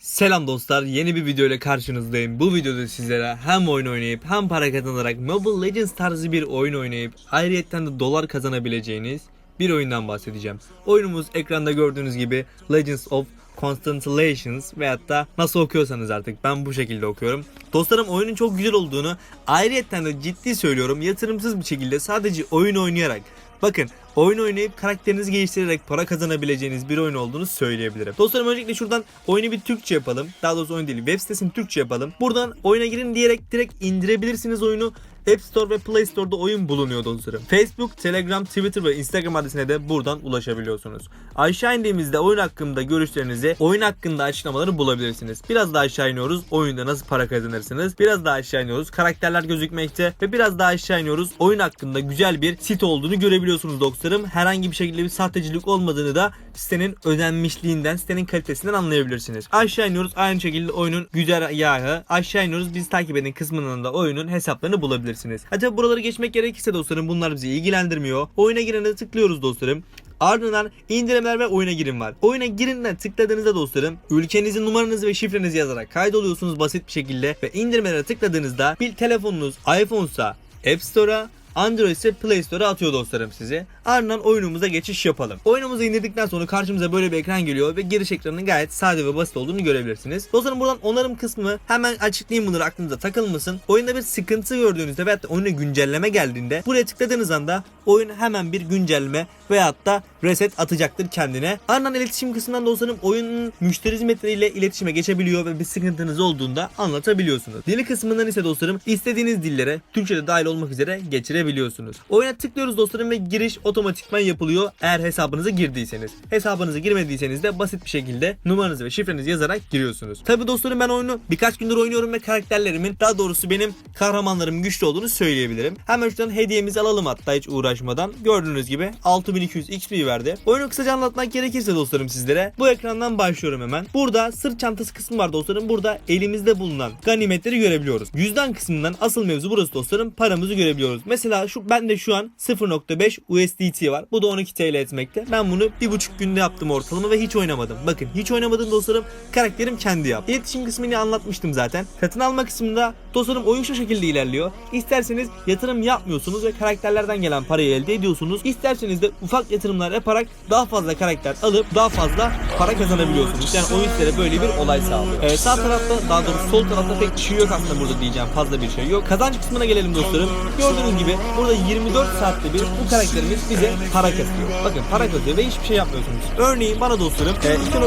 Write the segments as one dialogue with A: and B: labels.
A: Selam dostlar yeni bir video ile karşınızdayım. Bu videoda sizlere hem oyun oynayıp hem para kazanarak Mobile Legends tarzı bir oyun oynayıp ayrıyetten de dolar kazanabileceğiniz bir oyundan bahsedeceğim. Oyunumuz ekranda gördüğünüz gibi Legends of Constellations veyahut da nasıl okuyorsanız artık ben bu şekilde okuyorum. Dostlarım oyunun çok güzel olduğunu ayrıyetten de ciddi söylüyorum yatırımsız bir şekilde sadece oyun oynayarak Bakın oyun oynayıp karakterinizi geliştirerek para kazanabileceğiniz bir oyun olduğunu söyleyebilirim. Dostlarım öncelikle şuradan oyunu bir Türkçe yapalım. Daha doğrusu oyun değil web sitesini Türkçe yapalım. Buradan oyuna girin diyerek direkt indirebilirsiniz oyunu. App Store ve Play Store'da oyun bulunuyor dostlarım. Facebook, Telegram, Twitter ve Instagram adresine de buradan ulaşabiliyorsunuz. Aşağı indiğimizde oyun hakkında görüşlerinizi, oyun hakkında açıklamaları bulabilirsiniz. Biraz daha aşağı iniyoruz. Oyunda nasıl para kazanırsınız? Biraz daha aşağı iniyoruz. Karakterler gözükmekte ve biraz daha aşağı iniyoruz. Oyun hakkında güzel bir site olduğunu görebiliyorsunuz dostlarım. Herhangi bir şekilde bir sahtecilik olmadığını da sitenin ödenmişliğinden, sitenin kalitesinden anlayabilirsiniz. Aşağı iniyoruz. Aynı şekilde oyunun güzergahı. Aşağı iniyoruz. Bizi takip edin kısmından da oyunun hesaplarını bulabilirsiniz. Acaba buraları geçmek gerekirse dostlarım bunlar bizi ilgilendirmiyor. Oyuna girene tıklıyoruz dostlarım. Ardından indirimler ve oyuna girin var. Oyuna girin'den tıkladığınızda dostlarım ülkenizin numaranızı ve şifrenizi yazarak kaydoluyorsunuz basit bir şekilde ve indirimlere tıkladığınızda bir telefonunuz iPhone'sa App Store'a Android ise Play Store'a atıyor dostlarım sizi. Ardından oyunumuza geçiş yapalım. Oyunumuzu indirdikten sonra karşımıza böyle bir ekran geliyor ve giriş ekranının gayet sade ve basit olduğunu görebilirsiniz. Dostlarım buradan onarım kısmı hemen açıklayayım bunları aklınıza takılmasın. Oyunda bir sıkıntı gördüğünüzde veyahut da oyuna güncelleme geldiğinde buraya tıkladığınız anda oyun hemen bir güncelleme veyahut da reset atacaktır kendine. Ardından iletişim kısmından dostlarım oyunun müşteri hizmetleriyle iletişime geçebiliyor ve bir sıkıntınız olduğunda anlatabiliyorsunuz. Dili kısmından ise dostlarım istediğiniz dillere Türkçe'de dahil olmak üzere geçirebiliyorsunuz. Oyuna tıklıyoruz dostlarım ve giriş otomatikman yapılıyor eğer hesabınıza girdiyseniz. Hesabınıza girmediyseniz de basit bir şekilde numaranızı ve şifrenizi yazarak giriyorsunuz. Tabi dostlarım ben oyunu birkaç gündür oynuyorum ve karakterlerimin daha doğrusu benim kahramanlarım güçlü olduğunu söyleyebilirim. Hemen şuradan hediyemizi alalım hatta hiç uğraşmadan. Gördüğünüz gibi 6200 XP verdi. Oyunu kısaca anlatmak gerekirse dostlarım sizlere bu ekrandan başlıyorum hemen. Burada sırt çantası kısmı var dostlarım. Burada elimizde bulunan ganimetleri görebiliyoruz. Cüzdan kısmından asıl mevzu burası dostlarım. Paramızı görebiliyoruz. Mesela şu bende şu an 0.5 USDT var. Bu da 12 TL etmekte. Ben bunu bir buçuk günde yaptım ortalama ve hiç oynamadım. Bakın hiç oynamadım dostlarım. Karakterim kendi yaptı. İletişim kısmını anlatmıştım zaten. Satın alma kısmında dostlarım oyun şu şekilde ilerliyor. İsterseniz yatırım yapmıyorsunuz ve karakterlerden gelen parayı elde ediyorsunuz. İsterseniz de ufak yatırımlar yaparak daha fazla karakter alıp daha fazla para kazanabiliyorsunuz. Yani oyun size böyle bir olay sağlıyor. Ee, sağ tarafta daha doğrusu sol tarafta pek bir şey yok aslında burada diyeceğim. Fazla bir şey yok. Kazanç kısmına gelelim dostlarım. Gördüğünüz gibi burada 24 saatte bir bu karakterimiz bize para katıyor. Bakın para katıyor ve hiçbir şey yapmıyorsunuz. Örneğin bana dostlarım e, 2.16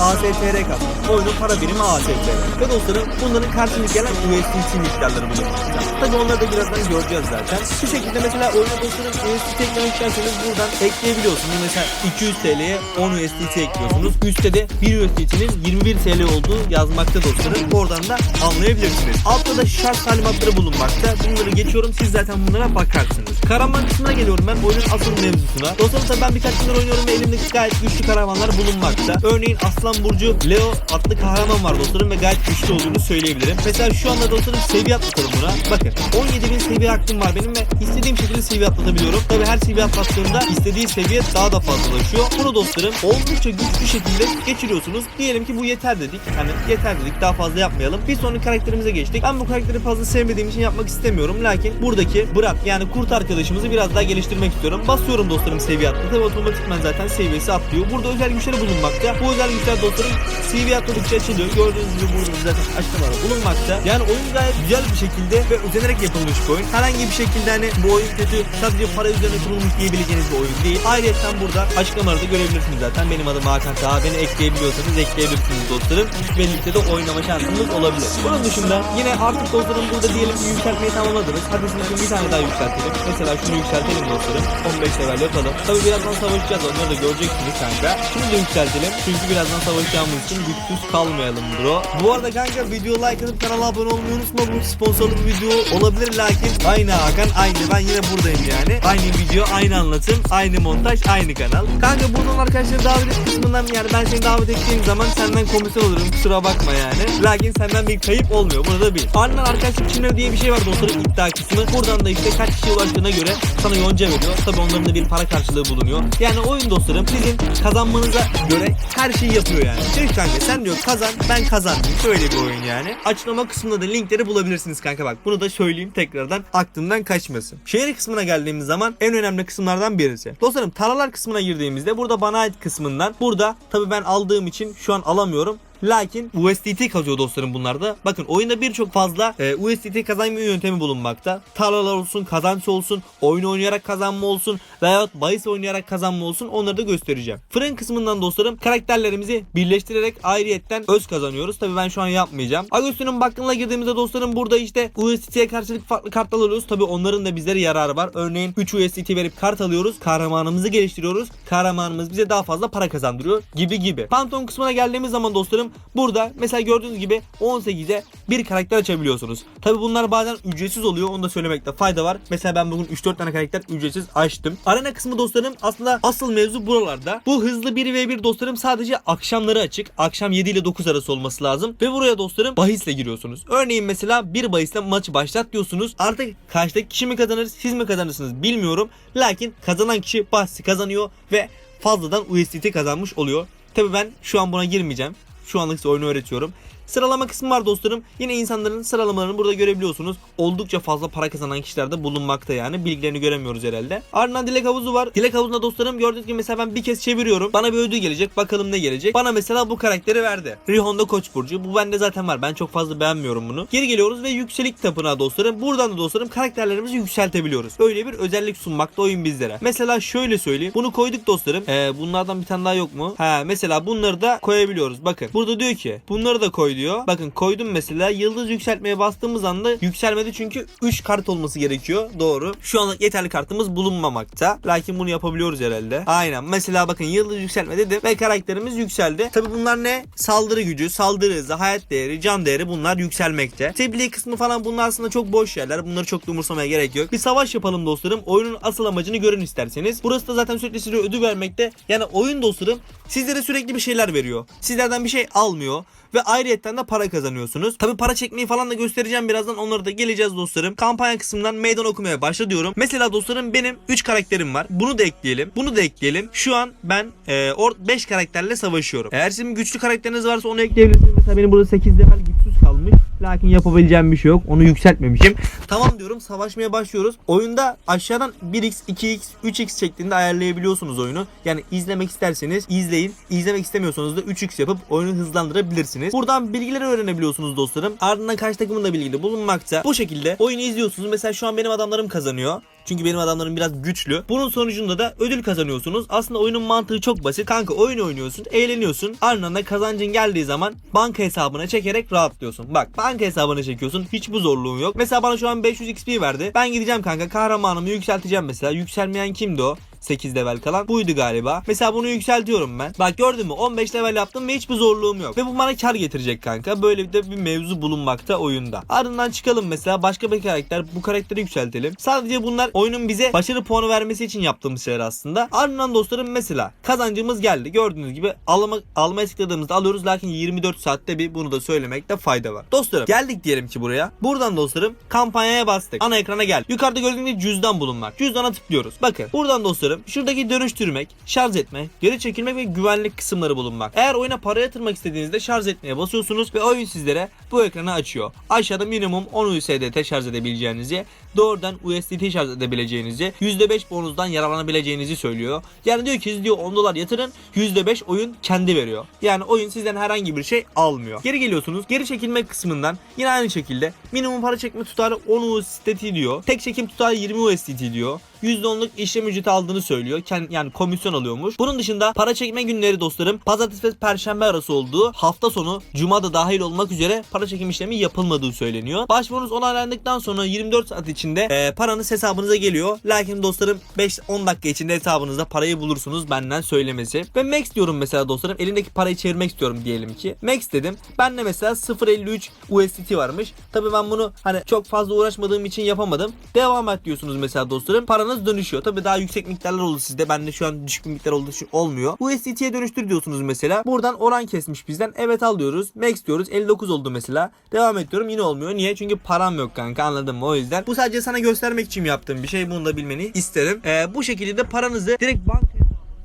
A: ASTR kattı. Oyunun para birimi ASTR. Ve dostlarım bunların karşılık gelen USDT miktarları bulunmakta. Tabi onları da birazdan göreceğiz zaten. Şu şekilde mesela oyuna dostlarım USDT eklemek isterseniz buradan ekleyebiliyorsunuz. Mesela 200 TL'ye 10 USDT ekliyorsunuz. Üstte de 1 USDT'nin 21 TL olduğu yazmakta dostlarım. Oradan da anlayabilirsiniz. Altta da şart talimatları bulunmakta. Bunları geçiyorum. Siz zaten bunlara bakarsınız. Kahraman kısmına geliyorum ben oyunun asıl mevzusuna. Dostlarım tabii ben birkaç gündür oynuyorum ve elimde gayet güçlü kahramanlar bulunmakta. Örneğin Aslan Burcu Leo adlı kahraman var dostlarım ve gayet güçlü olduğunu söyleyebilirim. Mesela şu anda dostlarım seviye atlatalım buna. Bakın 17.000 seviye hakkım var benim ve istediğim şekilde seviye atlatabiliyorum. Tabii her seviye atlattığımda istediği seviye daha da fazlalaşıyor. Bunu dostlarım oldukça güçlü şekilde geçiriyorsunuz. Diyelim ki bu yeter dedik. Hani yeter dedik daha fazla yapmayalım. Bir sonraki karakterimize geçtik. Ben bu karakteri fazla sevmediğim için yapmak istemiyorum. Lakin buradaki Bırak yani kurt arkadaşımızı biraz daha geliştirmek istiyorum. Basıyorum dostlarım seviye atla. Tabii otomatikman zaten seviyesi atlıyor. Burada özel güçleri bulunmakta. Bu özel güçler dostlarım seviye atladıkça açılıyor. Gördüğünüz gibi burada zaten açıklamalar bulunmakta. Yani oyun gayet güzel bir şekilde ve özenerek yapılmış bir oyun. Herhangi bir şekilde hani bu oyun kötü sadece para üzerine kurulmuş diyebileceğiniz bir oyun değil. Ayrıca burada açıklamaları da görebilirsiniz zaten. Benim adım Hakan Taha. Beni ekleyebiliyorsanız ekleyebilirsiniz dostlarım. Birlikte de oynama şansınız olabilir. Bunun dışında yine artık dostlarım burada diyelim ki yükseltmeyi tamamladınız. Hadi sizin bir tane daha yükseltelim. Mesela şunu yükseltelim dostlarım. 15 level yapalım. Tabi birazdan savaşacağız onları da göreceksiniz kanka. Şunu da yükseltelim. Çünkü birazdan savaşacağımız için güçsüz kalmayalım bro. Bu arada kanka video like atıp kanala abone olmayı unutma. Bu sponsorlu bir video olabilir lakin aynı Hakan aynı ben yine buradayım yani. Yani. Aynı video, aynı anlatım, aynı montaj, aynı kanal. Kanka buradan arkadaşlar davet et kısmından yani ben seni davet ettiğim zaman senden komisyon olurum kusura bakma yani. Lakin senden bir kayıp olmuyor bunu da bil. Ardından arkadaşlar kimler diye bir şey var dostlarım iddia kısmı. Buradan da işte kaç kişiye ulaştığına göre sana yonca veriyor. Tabi onların da bir para karşılığı bulunuyor. Yani oyun dostlarım sizin kazanmanıza göre her şeyi yapıyor yani. Ki kanka sen diyor kazan ben kazandım. Şöyle bir oyun yani. Açıklama kısmında da linkleri bulabilirsiniz kanka bak. Bunu da söyleyeyim tekrardan aklımdan kaçmasın. Şehir kısmına geldiğimiz zaman en önemli kısımlardan birisi. Dostlarım tarlalar kısmına girdiğimizde burada bana ait kısmından burada tabi ben aldığım için şu an alamıyorum. Lakin USDT kazıyor dostlarım bunlarda. Bakın oyunda birçok fazla e, USDT kazanma yöntemi bulunmakta. Tarlalar olsun, kazanç olsun, oyun oynayarak kazanma olsun veyahut bahis oynayarak kazanma olsun onları da göstereceğim. Fırın kısmından dostlarım karakterlerimizi birleştirerek ayrıyetten öz kazanıyoruz. Tabi ben şu an yapmayacağım. Agustin'in bakkalına girdiğimizde dostlarım burada işte USDT'ye karşılık farklı kartlar alıyoruz. Tabi onların da bizlere yararı var. Örneğin 3 USDT verip kart alıyoruz. Kahramanımızı geliştiriyoruz. Kahramanımız bize daha fazla para kazandırıyor gibi gibi. Pantolon kısmına geldiğimiz zaman dostlarım burada mesela gördüğünüz gibi 18'e bir karakter açabiliyorsunuz. Tabi bunlar bazen ücretsiz oluyor. Onu da söylemekte fayda var. Mesela ben bugün 3-4 tane karakter ücretsiz açtım. Arena kısmı dostlarım aslında asıl mevzu buralarda. Bu hızlı 1v1 dostlarım sadece akşamları açık. Akşam 7 ile 9 arası olması lazım. Ve buraya dostlarım bahisle giriyorsunuz. Örneğin mesela bir bahisle maçı başlat diyorsunuz. Artık karşıdaki kişi mi kazanır siz mi kazanırsınız bilmiyorum. Lakin kazanan kişi bahsi kazanıyor ve fazladan USDT kazanmış oluyor. Tabi ben şu an buna girmeyeceğim. Şu anlık size oyunu öğretiyorum. Sıralama kısmı var dostlarım. Yine insanların sıralamalarını burada görebiliyorsunuz. Oldukça fazla para kazanan kişiler de bulunmakta yani. Bilgilerini göremiyoruz herhalde. Ardından dilek havuzu var. Dilek havuzunda dostlarım gördüğünüz gibi mesela ben bir kez çeviriyorum. Bana bir ödül gelecek. Bakalım ne gelecek. Bana mesela bu karakteri verdi. Rihonda Koç burcu. Bu bende zaten var. Ben çok fazla beğenmiyorum bunu. Geri geliyoruz ve yükselik tapınağı dostlarım. Buradan da dostlarım karakterlerimizi yükseltebiliyoruz. Öyle bir özellik sunmakta oyun bizlere. Mesela şöyle söyleyeyim. Bunu koyduk dostlarım. Ee, bunlardan bir tane daha yok mu? Ha mesela bunları da koyabiliyoruz. Bakın. Burada diyor ki bunları da koy diyor. Bakın koydum mesela yıldız yükseltmeye bastığımız anda yükselmedi çünkü 3 kart olması gerekiyor. Doğru. Şu anlık yeterli kartımız bulunmamakta. Lakin bunu yapabiliyoruz herhalde. Aynen. Mesela bakın yıldız yükseltme dedim ve karakterimiz yükseldi. Tabi bunlar ne? Saldırı gücü, saldırı hızı, hayat değeri, can değeri bunlar yükselmekte. Tebliğ kısmı falan bunlar aslında çok boş yerler. Bunları çok da umursamaya gerek yok. Bir savaş yapalım dostlarım. Oyunun asıl amacını görün isterseniz. Burası da zaten sürekli size ödül vermekte. Yani oyun dostlarım sizlere sürekli bir şeyler veriyor. Sizlerden bir şey almıyor ve ayrıyetten de para kazanıyorsunuz. Tabi para çekmeyi falan da göstereceğim birazdan onları da geleceğiz dostlarım. Kampanya kısmından meydan okumaya başla diyorum. Mesela dostlarım benim 3 karakterim var. Bunu da ekleyelim. Bunu da ekleyelim. Şu an ben 5 karakterle savaşıyorum. Eğer sizin güçlü karakteriniz varsa onu ekleyebilirsiniz. Mesela benim burada 8 level güçsüz kalmış. Lakin yapabileceğim bir şey yok. Onu yükseltmemişim. Tamam diyorum savaşmaya başlıyoruz. Oyunda aşağıdan 1x, 2x, 3x şeklinde ayarlayabiliyorsunuz oyunu. Yani izlemek isterseniz izleyin. İzlemek istemiyorsanız da 3x yapıp oyunu hızlandırabilirsiniz. Buradan bilgileri öğrenebiliyorsunuz dostlarım. Ardından karşı takımın da bilgileri bulunmakta. Bu şekilde oyunu izliyorsunuz. Mesela şu an benim adamlarım kazanıyor. Çünkü benim adamlarım biraz güçlü. Bunun sonucunda da ödül kazanıyorsunuz. Aslında oyunun mantığı çok basit. Kanka oyun oynuyorsun, eğleniyorsun. Ardından da kazancın geldiği zaman banka hesabına çekerek rahatlıyorsun. Bak banka hesabına çekiyorsun. Hiç bu zorluğun yok. Mesela bana şu an 500 XP verdi. Ben gideceğim kanka kahramanımı yükselteceğim mesela. Yükselmeyen kimdi o? 8 level kalan buydu galiba. Mesela bunu yükseltiyorum ben. Bak gördün mü 15 level yaptım ve hiçbir zorluğum yok. Ve bu bana kar getirecek kanka. Böyle de bir mevzu bulunmakta oyunda. Ardından çıkalım mesela başka bir karakter. Bu karakteri yükseltelim. Sadece bunlar oyunun bize başarı puanı vermesi için yaptığımız şeyler aslında. Ardından dostlarım mesela kazancımız geldi. Gördüğünüz gibi alma, almaya tıkladığımızda alıyoruz. Lakin 24 saatte bir bunu da söylemekte fayda var. Dostlarım geldik diyelim ki buraya. Buradan dostlarım kampanyaya bastık. Ana ekrana gel. Yukarıda gördüğünüz gibi cüzdan bulunmak. Cüzdana tıklıyoruz. Bakın buradan dostlarım şuradaki dönüştürmek, şarj etme, geri çekilmek ve güvenlik kısımları bulunmak. Eğer oyuna para yatırmak istediğinizde şarj etmeye basıyorsunuz ve oyun sizlere bu ekranı açıyor. Aşağıda minimum 10 USDT şarj edebileceğinizi, doğrudan USDT şarj edebileceğinizi, %5 bonusdan yararlanabileceğinizi söylüyor. Yani diyor ki diyor 10 dolar yatırın, %5 oyun kendi veriyor. Yani oyun sizden herhangi bir şey almıyor. Geri geliyorsunuz. Geri çekilme kısmından yine aynı şekilde minimum para çekme tutarı 10 USDT diyor. Tek çekim tutarı 20 USDT diyor. %10'luk işlem ücreti aldığını söylüyor. Yani komisyon alıyormuş. Bunun dışında para çekme günleri dostlarım pazartesi ve perşembe arası olduğu hafta sonu cuma da dahil olmak üzere para çekim işlemi yapılmadığı söyleniyor. Başvurunuz onaylandıktan sonra 24 saat içinde e, paranız hesabınıza geliyor. Lakin dostlarım 5-10 dakika içinde hesabınızda parayı bulursunuz benden söylemesi. Ve max diyorum mesela dostlarım elindeki parayı çevirmek istiyorum diyelim ki. Max dedim. Ben de mesela 0.53 USDT varmış. Tabii ben bunu hani çok fazla uğraşmadığım için yapamadım. Devam et diyorsunuz mesela dostlarım. Paranız paranız dönüşüyor. Tabi daha yüksek miktarlar oldu sizde. Bende şu an düşük bir miktar olduğu için olmuyor. USDT'ye dönüştür diyorsunuz mesela. Buradan oran kesmiş bizden. Evet al diyoruz. Max diyoruz. 59 oldu mesela. Devam ediyorum yine olmuyor. Niye? Çünkü param yok kanka anladın mı? O yüzden. Bu sadece sana göstermek için yaptığım bir şey. Bunu da bilmeni isterim. Ee, bu şekilde de paranızı direkt bankaya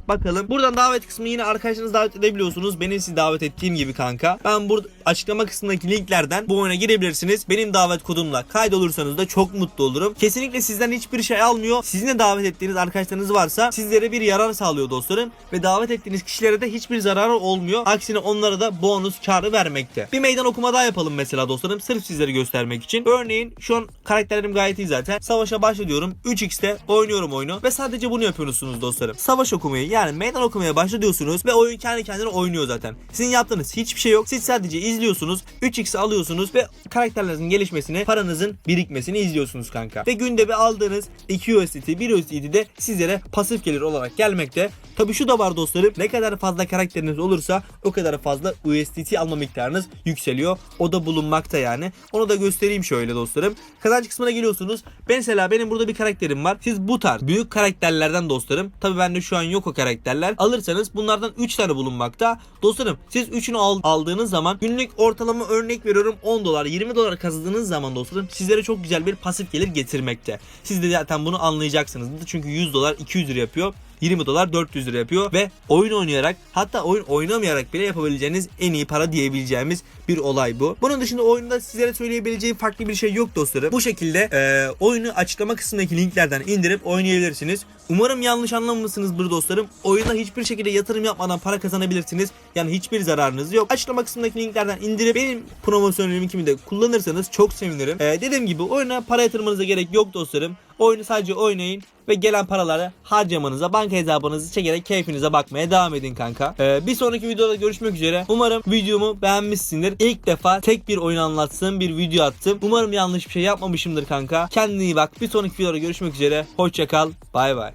A: Bakalım. Buradan davet kısmı yine arkadaşlarınızı davet edebiliyorsunuz. Benim sizi davet ettiğim gibi kanka. Ben burada açıklama kısmındaki linklerden bu oyuna girebilirsiniz. Benim davet kodumla kaydolursanız da çok mutlu olurum. Kesinlikle sizden hiçbir şey almıyor. Sizin de davet ettiğiniz arkadaşlarınız varsa sizlere bir yarar sağlıyor dostlarım. Ve davet ettiğiniz kişilere de hiçbir zararı olmuyor. Aksine onlara da bonus karı vermekte. Bir meydan okuma daha yapalım mesela dostlarım. Sırf sizlere göstermek için. Örneğin şu an karakterlerim gayet iyi zaten. Savaşa başlıyorum. 3x'te oynuyorum oyunu. Ve sadece bunu yapıyorsunuz dostlarım. Savaş okumayı yani meydan okumaya başla diyorsunuz ve oyun kendi kendine oynuyor zaten. Sizin yaptığınız hiçbir şey yok. Siz sadece izliyorsunuz. 3x'i alıyorsunuz ve karakterlerinizin gelişmesini, paranızın birikmesini izliyorsunuz kanka. Ve günde bir aldığınız 2 USDT, 1 USDT de sizlere pasif gelir olarak gelmekte. Tabi şu da var dostlarım. Ne kadar fazla karakteriniz olursa o kadar fazla USDT alma miktarınız yükseliyor. O da bulunmakta yani. Onu da göstereyim şöyle dostlarım. Kazanç kısmına geliyorsunuz. Mesela benim burada bir karakterim var. Siz bu tarz büyük karakterlerden dostlarım. Tabi bende şu an yok o karakterler. Alırsanız bunlardan 3 tane bulunmakta. Dostlarım siz 3'ünü al- aldığınız zaman günlük ortalama örnek veriyorum 10 dolar 20 dolar kazandığınız zaman dostlarım sizlere çok güzel bir pasif gelir getirmekte. Siz de zaten bunu anlayacaksınız. Çünkü 100 dolar 200 lira yapıyor. 20 dolar 400 lira yapıyor ve oyun oynayarak hatta oyun oynamayarak bile yapabileceğiniz en iyi para diyebileceğimiz bir olay bu. Bunun dışında oyunda sizlere söyleyebileceğim farklı bir şey yok dostlarım. Bu şekilde e, oyunu açıklama kısmındaki linklerden indirip oynayabilirsiniz. Umarım yanlış anlamamışsınızdır dostlarım. Oyuna hiçbir şekilde yatırım yapmadan para kazanabilirsiniz. Yani hiçbir zararınız yok. Açıklama kısmındaki linklerden indirip benim promosyon linkimi de kullanırsanız çok sevinirim. E, dediğim gibi oyuna para yatırmanıza gerek yok dostlarım. Oyunu sadece oynayın ve gelen paraları harcamanıza, banka hesabınızı çekerek keyfinize bakmaya devam edin kanka. Ee, bir sonraki videoda görüşmek üzere. Umarım videomu beğenmişsindir. İlk defa tek bir oyun anlattığım bir video attım. Umarım yanlış bir şey yapmamışımdır kanka. Kendine iyi bak. Bir sonraki videoda görüşmek üzere. Hoşça kal. Bay bay.